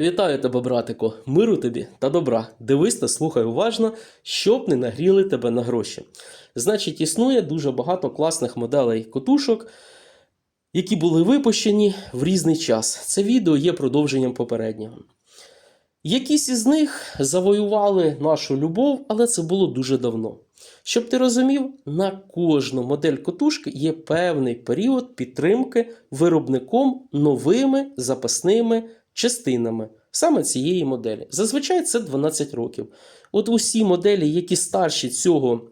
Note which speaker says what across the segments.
Speaker 1: Вітаю тебе, братику, миру тобі та добра. Дивись та слухай уважно, щоб не нагріли тебе на гроші. Значить, існує дуже багато класних моделей котушок, які були випущені в різний час. Це відео є продовженням попереднього. Якісь із них завоювали нашу любов, але це було дуже давно. Щоб ти розумів, на кожну модель котушки є певний період підтримки виробником новими запасними частинами саме цієї моделі. Зазвичай це 12 років. От усі моделі, які старші цього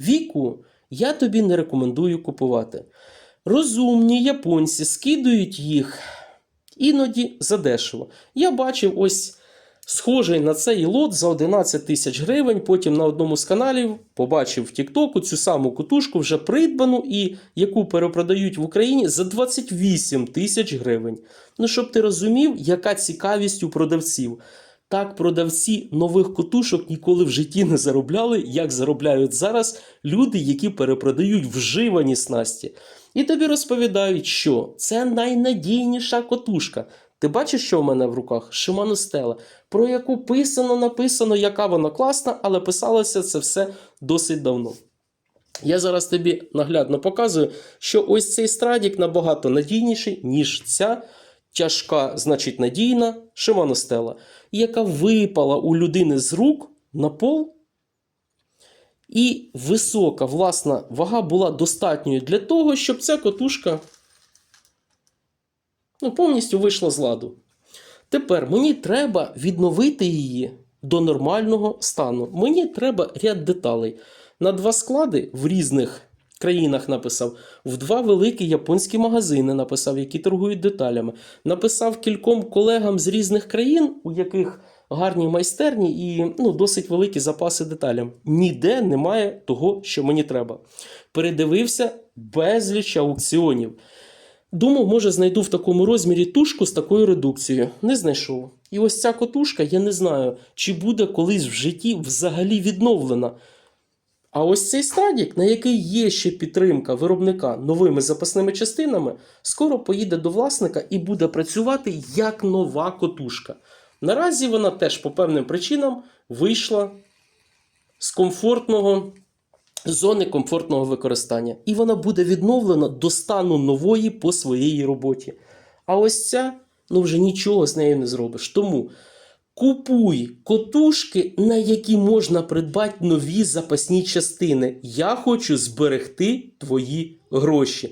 Speaker 1: віку, я тобі не рекомендую купувати. Розумні японці скидують їх іноді задешево. Я бачив ось схожий на цей лот за 11 тисяч гривень. Потім на одному з каналів побачив в Тіктоку цю саму кутушку вже придбану і яку перепродають в Україні за 28 тисяч гривень. Ну, щоб ти розумів, яка цікавість у продавців. Так, продавці нових котушок ніколи в житті не заробляли, як заробляють зараз люди, які перепродають вживані снасті. І тобі розповідають, що це найнадійніша котушка. Ти бачиш, що в мене в руках? Shimano Stella, про яку писано, написано, яка вона класна, але писалося це все досить давно. Я зараз тобі наглядно показую, що ось цей страдік набагато надійніший, ніж ця тяжка, значить надійна Shimano Stella, яка випала у людини з рук на пол. І висока власна вага була достатньою для того, щоб ця котушка ну, повністю вийшла з ладу. Тепер мені треба відновити її до нормального стану. Мені треба ряд деталей. На два склади в різних країнах написав, в два великі японські магазини написав, які торгують деталями. Написав кільком колегам з різних країн, у яких гарні майстерні і ну, досить великі запаси деталям. Ніде немає того, що мені треба. Передивився безліч аукціонів. Думав, може, знайду в такому розмірі тушку з такою редукцією. Не знайшов. І ось ця котушка, я не знаю, чи буде колись в житті взагалі відновлена. А ось цей стадік, на який є ще підтримка виробника новими запасними частинами, скоро поїде до власника і буде працювати як нова котушка. Наразі вона теж по певним причинам вийшла з комфортного зони комфортного використання. І вона буде відновлена до стану нової по своїй роботі. А ось ця, ну вже нічого з нею не зробиш. Тому купуй котушки, на які можна придбати нові запасні частини. Я хочу зберегти твої гроші.